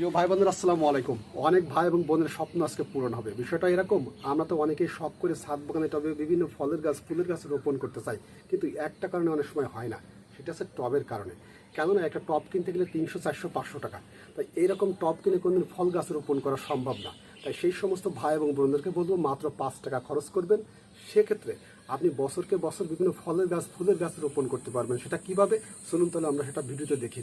প্রিয় ভাই বোনেরা আসসালামু আলাইকুম। অনেক ভাই এবং বোনের স্বপ্ন আজকে পূরণ হবে। বিষয়টা এরকম, আমরা তো অনেকেই শখ করে ছাদ বাগানে টবে বিভিন্ন ফলের গাছ, ফুলের গাছ রোপণ করতে চাই। কিন্তু একটা কারণে অনেক সময় হয় না, সেটা হচ্ছে টবের কারণে। কেননা একটা টব কিনতে গেলে তিনশো, চারশো, পাঁচশো টাকা। তাই এইরকম টব কিনে কোনদিন ফল গাছ রোপণ করা সম্ভব না। তাই সেই সমস্ত ভাই এবং বোনদেরকে বলব, মাত্র পাঁচ টাকা খরচ করবেন। সেক্ষেত্রে আপনি বছরকে বছর বিভিন্ন ফলের গাছ, ফুলের গাছ রোপণ করতে পারবেন। সেটা কীভাবে? চলুন তাহলে আমরা সেটা ভিডিওতে দেখে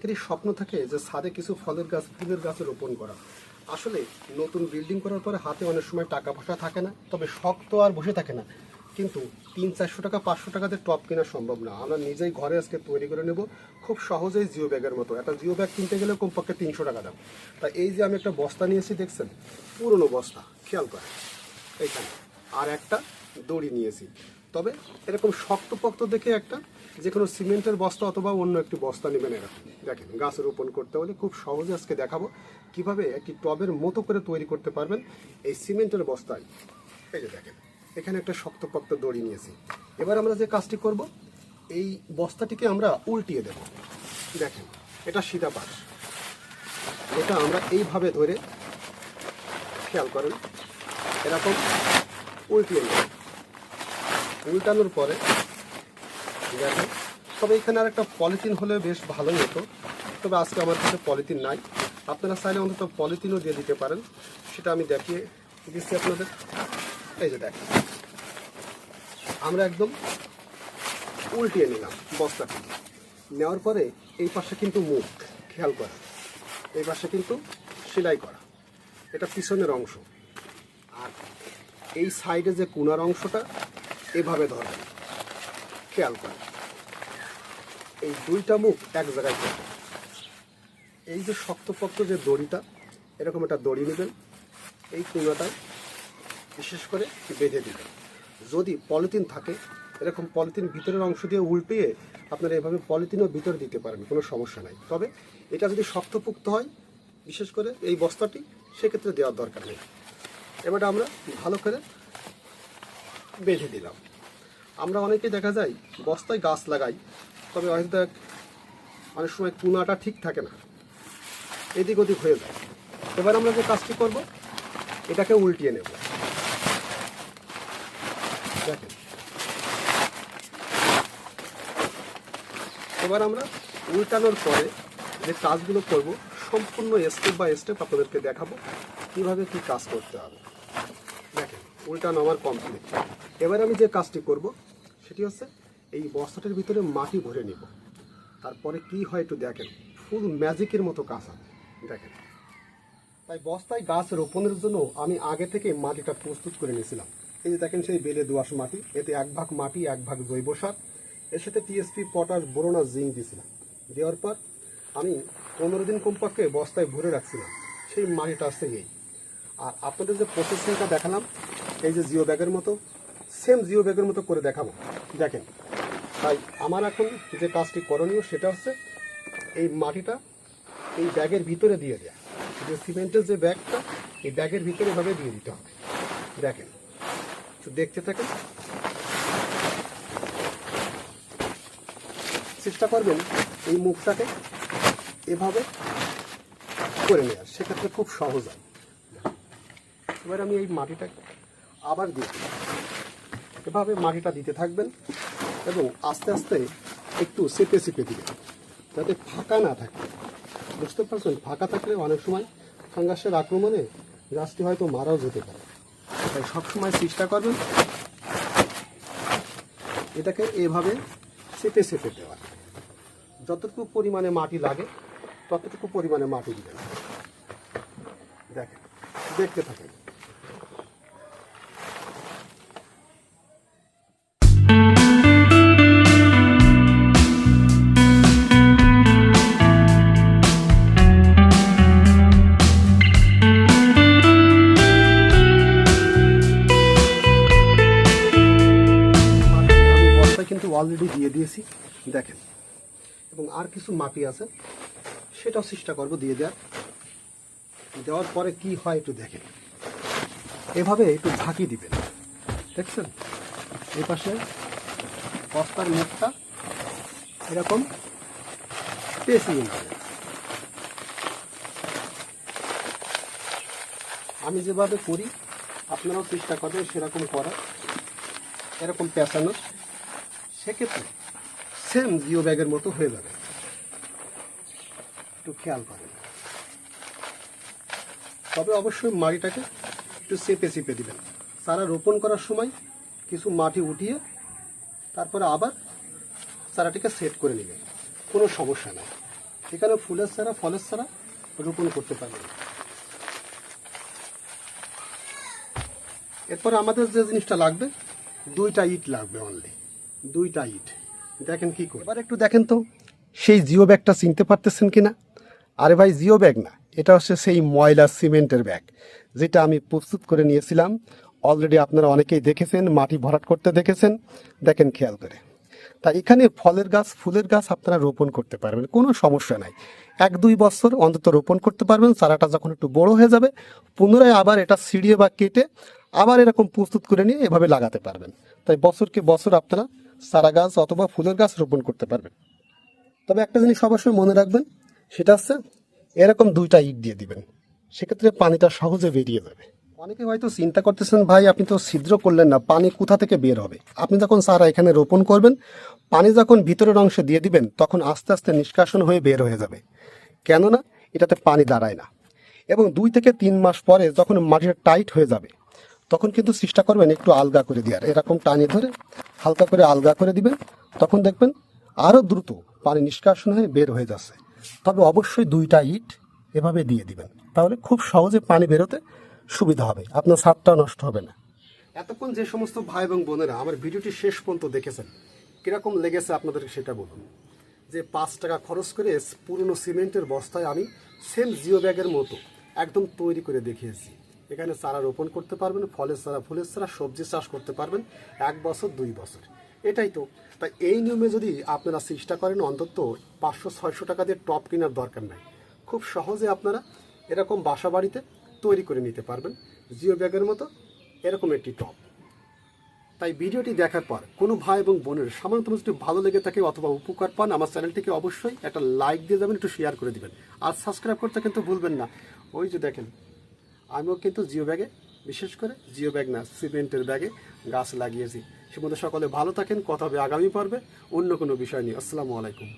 অনেকেরই স্বপ্ন থাকে যে ছাদে কিছু ফলের গাছ, ফুলের গাছ রোপণ করা। আসলে নতুন বিল্ডিং করার পরে হাতে অনেক সময় টাকা পয়সা থাকে না, তবে শখ তো আর বসে থাকে না। কিন্তু তিন, চারশো টাকা, পাঁচশো টাকাতে টপ কেনা সম্ভব না। আমরা নিজেই ঘরে আজকে তৈরি করে নেব খুব সহজেই জিও ব্যাগের মতো। একটা জিও ব্যাগ কিনতে গেলে কমপক্ষে তিনশো টাকা দাম। তাই এই যে আমি একটা বস্তা নিয়েছি, দেখছেন? পুরনো বস্তা, খেয়াল করে এইখানে আর একটা দড়ি নিয়েছি। তবে এরকম শক্তপোক্ত দেখে একটা যে কোনো সিমেন্টের বস্তা অথবা অন্য একটি বস্তা নেবেন এরকম দেখেন, গাছ রোপণ করতে হলে খুব সহজে আজকে দেখাবো কীভাবে একটি টবের মতো করে তৈরি করতে পারবেন এই সিমেন্টের বস্তায়। এই যে দেখেন, এখানে একটা শক্তপোক্ত দড়ি নিয়েছি। এবার আমরা যে কাজটি করব, এই বস্তাটিকে আমরা উল্টিয়ে দেব। দেখেন, এটা সিধা পাশ। এটা আমরা এইভাবে ধরে, খেয়াল করেন, এরকম উল্টিয়ে নেব। উল্টানোর পরে দেখেন তবে এখানে আর একটা পলিথিন হলে বেশ ভালোই হতো। তবে আজকে আমার কাছে পলিথিন নাই। আপনারা চাইলে অন্তত পলিথিনও দিয়ে দিতে পারেন। সেটা আমি দেখিয়ে দিচ্ছি আপনাদের। এই যে দেখেন, আমরা একদম উল্টিয়ে নিলাম বস্তাটি। নেওয়ার পরে এই পাশে কিন্তু মুখ, খেয়াল করা। এই পাশে কিন্তু সেলাই করা। এটা পিছনের অংশ। আর এই সাইডে যে কোনার অংশটা এভাবে ধরা খেয়াল করে এই দুইটা মুখ এক জায়গায় করবে এই যে শক্তপোক্ত যে দড়িটা, এরকম একটা দড়ি নেবেন, এই কোনাটায় বিশেষ করে বেঁধে দিবেন। যদি পলিথিন থাকে, এরকম পলিথিন ভিতরের অংশ দিয়ে উল্টিয়ে আপনারা এভাবে পলিথিনও ভিতরে দিতে পারেন, কোনো সমস্যা নাই। তবে এটা যদি শক্তপোক্ত হয়, বিশেষ করে এই বস্তাটি, সেক্ষেত্রে দেওয়ার দরকার নেই। এবার আমরা ভালো করে বেঁধে দিলাম। আমরা অনেকে দেখা যায় বস্তায় গাছ লাগাই, তবে হয়তো অনেক সময় কুনাটা ঠিক থাকে না। এদিক ওদিক হয়ে যায়। এবার আমরা যে কাজটি করব, এটাকে উল্টিয়ে নেব। দেখেন। এবার আমরা উল্টানোর পরে যে কাজগুলো করব, সম্পূর্ণ স্টেপ বাই স্টেপ আপনাদেরকে দেখাবো, কীভাবে কি কাজ করতে হবে। দেখেন, উল্টানো আমার কমপ্লিট এবার আমি যে কাজটি করব সেটি হচ্ছে এই বস্তাটার ভিতরে মাটি ভরে নিব। তারপরে কি হয় একটু দেখেন। ফুল ম্যাজিকের মতো কাজ হবে। দেখেন। তাই বস্তায় গাছ রোপণের জন্য আমি আগে থেকে মাটিটা প্রস্তুত করে নিয়েছিলাম। এই যে দেখেন সেই বেলে দোআঁশ মাটি, এতে এক ভাগ মাটি, এক ভাগ জৈব সার। এর সাথে টিএসপি পটাশ বোরোনা জিঙ্ক দিয়েছিলাম। দেওয়ার পর আমি পনেরো দিন কমপক্ষে বস্তায় ভরে রাখছিলাম। সেই মাটিটা আসছে এই। আর আপনাদের যে প্রসেসিংটা দেখালাম, এই যে জিও ব্যাগের মতো সেম জিও ব্যাগের মতো করে দেখাবো। দেখেন, তাই আমার এখন যে কাজটি করণীয় সেটা হচ্ছে এই মাটিটা এই ব্যাগের ভিতরে দিয়ে দেয়া। যে সিমেন্টের যে ব্যাগটা, এই ব্যাগের ভিতরে এভাবে দিয়ে দিতে হবে। দেখেন দেখতে থাকেন। চেষ্টা করবেন এই মুখটাকে এভাবে করে নেওয়ার। সেক্ষেত্রে খুব সহজ হয়। এবার আমি এই মাটিটা আবার দিয়ে দিলাম। এভাবে মাটিটা দিতে থাকবেন এবং আস্তে আস্তে একটু চেপে চেপে দিবেন, যাতে ফাঁকা না থাকে। বুঝতে পারছেন? ফাঁকা থাকলে অনেক সময় ফাঙ্গাসের আক্রমণে গাছটি হয়তো মারাও যেতে পারে। তাই সবসময় চেষ্টা করবেন এটাকে এভাবে চেপে চেপে দেওয়া। যতটুকু পরিমাণে মাটি লাগে, ততটুকু পরিমাণে মাটি দিবেন। দেখেন, দেখতে থাকেন। অলরেডি দিয়ে দিয়েছি, দেখেন। এবং আর কিছু মাটি আছে, সেটাও চেষ্টা করব দিয়ে দেওয়ার। দেওয়ার পরে কি হয় একটু দেখেন। এভাবে একটু ঝাঁকি দিবেন। দেখছেন? এই পাশে বস্তার মুখটা এরকম পেঁচিয়ে আমি যেভাবে করি, আপনারাও চেষ্টা করবেন সেরকম করার। এরকম পেঁচানোর। সেক্ষেত্রে সেম জিও ব্যাগের মতো হয়ে যাবে। একটু খেয়াল করেন। তবে অবশ্যই মাটিটাকে একটু চেপে চেপে দিবেন। চারা রোপণ করার সময় কিছু মাটি উঠিয়ে তারপরে আবার চারাটিকে সেট করে নেবেন। কোনো সমস্যা নেই। এখানে ফুলের চারা, ফলের চারা রোপণ করতে পারবেন। এরপর আমাদের যে জিনিসটা লাগবে, দুইটা ইট লাগবে অনলি দুইটা ইট। দেখেন কি করে। এবার একটু দেখেন তো, সেই জিও ব্যাগটা চিনতে পারতেছেন কিনা? আরে ভাই, জিও ব্যাগ না, এটা হচ্ছে সেই ময়লা সিমেন্টের ব্যাগ, যেটা আমি প্রস্তুত করে নিয়েছিলাম। অলরেডি আপনারা অনেকেই দেখেছেন, মাটি ভরাট করতে দেখেছেন। দেখেন খেয়াল করে। তা এখানে ফলের গাছ, ফুলের গাছ আপনারা রোপণ করতে পারবেন, কোনো সমস্যা নাই। এক দুই বছর অন্তত রোপণ করতে পারবেন, চারাটা যখন একটু বড় হয়ে যাবে, পুনরায় আবার এটা ছিঁড়িয়ে বা কেটে আবার এরকম প্রস্তুত করে নিয়ে এভাবে লাগাতে পারবেন। তাই বছরকে বছর আপনারা চারা গাছ অথবা ফুলের গাছ রোপণ করতে পারবেন। তবে একটা জিনিস অবশ্যই মনে রাখবেন, সেটা হচ্ছে এরকম দুইটা ইট দিয়ে দিবেন। সেক্ষেত্রে পানিটা সহজে বেরিয়ে যাবে। অনেকে হয়তো চিন্তা করতেছেন, ভাই, আপনি তো ছিদ্র করলেন না, পানি কোথা থেকে বের হবে? আপনি যখন চারা এখানে রোপণ করবেন, পানি যখন ভিতরের অংশে দিয়ে দিবেন, তখন আস্তে আস্তে নিষ্কাশন হয়ে বের হয়ে যাবে। কেননা, এটাতে পানি দাঁড়ায় না। এবং দুই থেকে তিন মাস পরে যখন মাটিটা টাইট হয়ে যাবে তখন কিন্তু চেষ্টা করবেন একটু আলগা করে দেওয়ার এরকম টানি ধরে হালকা করে আলগা করে দিবেন, তখন দেখবেন আরও দ্রুত পানি নিষ্কাশন হয়ে বের হয়ে যাচ্ছে। তবে অবশ্যই দুইটা ইট এভাবে দিয়ে দিবেন, তাহলে খুব সহজে পানি বেরোতে সুবিধা হবে, আপনার ছাদটাও নষ্ট হবে না। এতক্ষণ যে সমস্ত ভাই এবং বোনেরা আমার ভিডিওটি শেষ পর্যন্ত দেখেছেন, কীরকম লেগেছে আপনাদেরকে সেটা বলুন। যে পাঁচ টাকা খরচ করে পুরনো সিমেন্টের বস্তায় আমি সেম জিও ব্যাগের মতো একদম তৈরি করে দেখিয়েছি। এখানে চারা রোপণ করতে পারবেন, ফলের চারা, ফুলের চারা, সবজি চাষ করতে পারবেন, এক বছর, দুই বছর। এটাই তো। তাই এই নিয়মে যদি আপনারা চেষ্টা করেন, অন্তত পাঁচশো, ছয়শো টাকা দিয়ে টপ কেনার দরকার নাই। খুব সহজে আপনারা এরকম বাসা বাড়িতে তৈরি করে নিতে পারবেন, জিও ব্যাগের মতো এরকম একটি টপ। তাই ভিডিওটি দেখার পর কোনো ভাই এবং বোনের সামান্যতম যদি ভালো লেগে থাকে অথবা উপকার পান, আমার চ্যানেলটিকে অবশ্যই একটা লাইক দিয়ে যাবেন, একটু শেয়ার করে দিবেন। আর সাবস্ক্রাইব করতে কিন্তু ভুলবেন না। ওই যে দেখেন আমিও কিন্তু জিও ব্যাগে, বিশেষ করে জিও ব্যাগ না, সিমেন্টের ব্যাগে গাছ লাগিয়েছি। সে মধ্যে সকলে ভালো থাকেন, কথা হবে আগামী পর্বে, অন্য কোনো বিষয় নিয়ে। আসসালামু আলাইকুম।